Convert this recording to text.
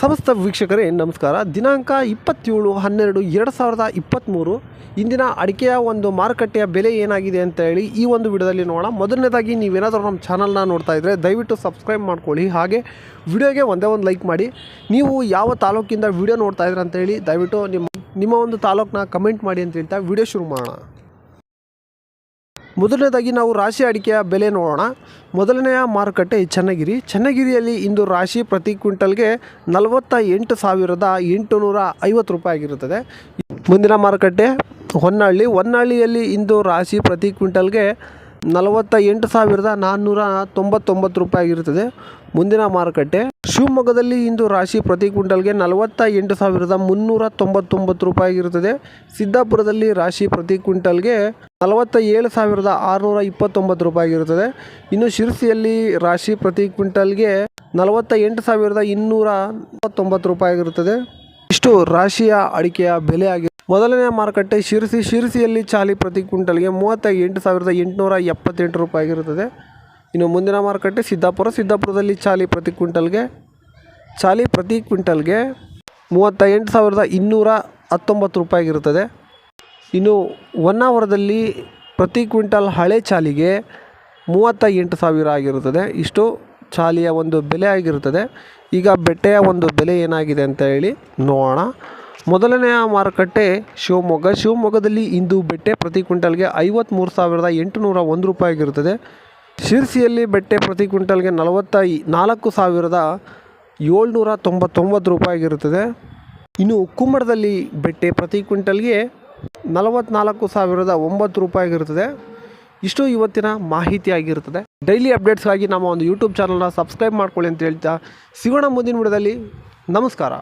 ಸಮಸ್ತ ವೀಕ್ಷಕರೇ, ನಮಸ್ಕಾರ. ದಿನಾಂಕ ಇಪ್ಪತ್ತೇಳು ಹನ್ನೆರಡು ಎರಡು ಸಾವಿರದ ಇಪ್ಪತ್ತ್ಮೂರು ಇಂದಿನ ಅಡಿಕೆಯ ಒಂದು ಮಾರುಕಟ್ಟೆಯ ಬೆಲೆ ಏನಾಗಿದೆ ಅಂತ ಹೇಳಿ ಈ ಒಂದು ವಿಡಿಯೋದಲ್ಲಿ ನೋಡೋಣ. ಮೊದಲನೇದಾಗಿ ನೀವೇನಾದರೂ ನಮ್ಮ ಚಾನಲ್ನ ನೋಡ್ತಾ ಇದ್ದರೆ ದಯವಿಟ್ಟು ಸಬ್ಸ್ಕ್ರೈಬ್ ಮಾಡ್ಕೊಳ್ಳಿ. ಹಾಗೆ ವಿಡಿಯೋಗೆ ಒಂದೇ ಒಂದು ಲೈಕ್ ಮಾಡಿ. ನೀವು ಯಾವ ತಾಲೂಕಿಂದ ವಿಡಿಯೋ ನೋಡ್ತಾ ಇದ್ದೀರ ಅಂತೇಳಿ ದಯವಿಟ್ಟು ನಿಮ್ಮ ನಿಮ್ಮ ಒಂದು ತಾಲೂಕನ್ನ ಕಮೆಂಟ್ ಮಾಡಿ ಅಂತ ಹೇಳ್ತಾ ವಿಡಿಯೋ ಶುರು ಮಾಡೋಣ. ಮೊದಲನೇದಾಗಿ ನಾವು ರಾಶಿ ಅಡಿಕೆಯ ಬೆಲೆ ನೋಡೋಣ. ಮೊದಲನೆಯ ಮಾರುಕಟ್ಟೆ ಚನ್ನಗಿರಿ. ಚನ್ನಗಿರಿಯಲ್ಲಿ ಇಂದು ರಾಶಿ ಪ್ರತಿ ಕ್ವಿಂಟಲ್ಗೆ ನಲವತ್ತ ಎಂಟು ಸಾವಿರದ ಎಂಟುನೂರ ಐವತ್ತು ರೂಪಾಯಿ ಆಗಿರುತ್ತದೆ. ಮುಂದಿನ ಮಾರುಕಟ್ಟೆ ಹೊನ್ನಾಳಿ. ಹೊನ್ನಳ್ಳಿಯಲ್ಲಿ ಇಂದು ರಾಶಿ ಪ್ರತಿ ಕ್ವಿಂಟಲ್ಗೆ ನಲವತ್ತ ಎಂಟು ಸಾವಿರದ ನಾನ್ನೂರ ತೊಂಬತ್ತೊಂಬತ್ತು ರೂಪಾಯಿ ಆಗಿರುತ್ತದೆ. ಮುಂದಿನ ಮಾರುಕಟ್ಟೆ ಶಿವಮೊಗ್ಗದಲ್ಲಿ ಇಂದು ರಾಶಿ ಪ್ರತಿ ಕ್ವಿಂಟಲ್ಗೆ ನಲವತ್ತ ಎಂಟು ಸಾವಿರದ ಮುನ್ನೂರ ತೊಂಬತ್ತೊಂಬತ್ತು ರೂಪಾಯಿ ಆಗಿರುತ್ತದೆ ಸಿದ್ದಾಪುರದಲ್ಲಿ ರಾಶಿ ಪ್ರತಿ ಕ್ವಿಂಟಲ್ಗೆ ನಲವತ್ತ ಏಳು ಸಾವಿರದ ಆರುನೂರ ಇಪ್ಪತ್ತೊಂಬತ್ತು ರೂಪಾಯಿ ಆಗಿರುತ್ತದೆ ಇನ್ನು ಶಿರಸಿಯಲ್ಲಿ ರಾಶಿ ಪ್ರತಿ ಕ್ವಿಂಟಲ್ಗೆ ನಲವತ್ತ ಎಂಟು ಸಾವಿರದ ಇನ್ನೂರ ತೊಂಬತ್ತು ರೂಪಾಯಿ ಆಗಿರುತ್ತದೆ ಇಷ್ಟು ರಾಶಿಯ ಅಡಿಕೆಯ ಬೆಲೆ ಆಗಿದೆ. ಮೊದಲನೇ ಮಾರುಕಟ್ಟೆ ಶಿರಸಿ, ಶಿರಸಿಯಲ್ಲಿ ಚಾಲಿ ಪ್ರತಿ ಕ್ವಿಂಟಲ್ಗೆ ಮೂವತ್ತ ಎಂಟು ಸಾವಿರದ ಎಂಟುನೂರ ಎಪ್ಪತ್ತೆಂಟು ರೂಪಾಯಿ ಆಗಿರುತ್ತದೆ ಇನ್ನು ಮುಂದಿನ ಮಾರುಕಟ್ಟೆ ಸಿದ್ದಾಪುರ. ಸಿದ್ದಾಪುರದಲ್ಲಿ ಚಾಲಿ ಪ್ರತಿ ಕ್ವಿಂಟಲ್ಗೆ, ಚಾಲಿ ಪ್ರತಿ ಕ್ವಿಂಟಲ್ಗೆ ಮೂವತ್ತ ಎಂಟು ಸಾವಿರದ ಇನ್ನೂರ ಹತ್ತೊಂಬತ್ತು ರೂಪಾಯಿ ಆಗಿರುತ್ತದೆ ಇನ್ನು ಹೊನ್ನಾವರದಲ್ಲಿ ಪ್ರತಿ ಕ್ವಿಂಟಲ್ ಹಳೆ ಚಾಲಿಗೆ ಮೂವತ್ತ ಎಂಟು ಸಾವಿರ ಆಗಿರುತ್ತದೆ. ಇಷ್ಟು ಚಾಲಿಯ ಒಂದು ಬೆಲೆ ಆಗಿರುತ್ತದೆ. ಈಗ ಬೆಟ್ಟೆಯ ಒಂದು ಬೆಲೆ ಏನಾಗಿದೆ ಅಂತ ಹೇಳಿ ನೋಡೋಣ. ಮೊದಲನೆಯ ಮಾರುಕಟ್ಟೆ ಶಿವಮೊಗ್ಗ. ಶಿವಮೊಗ್ಗದಲ್ಲಿ ಇಂದು ಬೆಟ್ಟೆ ಪ್ರತಿ ಕ್ವಿಂಟಲ್ಗೆ ಐವತ್ತ್ಮೂರು ಸಾವಿರದ ಎಂಟುನೂರ ಒಂದು ರೂಪಾಯಿ ಆಗಿರುತ್ತದೆ ಶಿರ್ಸಿಯಲ್ಲಿ ಬೆಟ್ಟೆ ಪ್ರತಿ ಕ್ವಿಂಟಲ್ಗೆ ನಲವತ್ತ ನಾಲ್ಕು ಸಾವಿರದ ಏಳ್ನೂರ ತೊಂಬತ್ತೊಂಬತ್ತು ರೂಪಾಯಿ ಆಗಿರುತ್ತದೆ ಇನ್ನು ಕುಮ್ಮಡದಲ್ಲಿ ಬೆಟ್ಟೆ ಪ್ರತಿ ಕ್ವಿಂಟಲ್ಗೆ ನಲವತ್ತ್ನಾಲ್ಕು ಸಾವಿರದ ಒಂಬತ್ತು ರೂಪಾಯಿ ಆಗಿರುತ್ತದೆ ಇಷ್ಟು ಇವತ್ತಿನ ಮಾಹಿತಿ ಆಗಿರುತ್ತದೆ ಡೈಲಿ ಅಪ್ಡೇಟ್ಸ್ಗಾಗಿ ನಮ್ಮ ಒಂದು ಯೂಟ್ಯೂಬ್ ಚಾನಲ್ನ ಸಬ್ಸ್ಕ್ರೈಬ್ ಮಾಡ್ಕೊಳ್ಳಿ ಅಂತ ಹೇಳ್ತಾ, ಸಿಗೋಣ ಮುಂದಿನ ವಿಡಿಯೋದಲ್ಲಿ. ನಮಸ್ಕಾರ.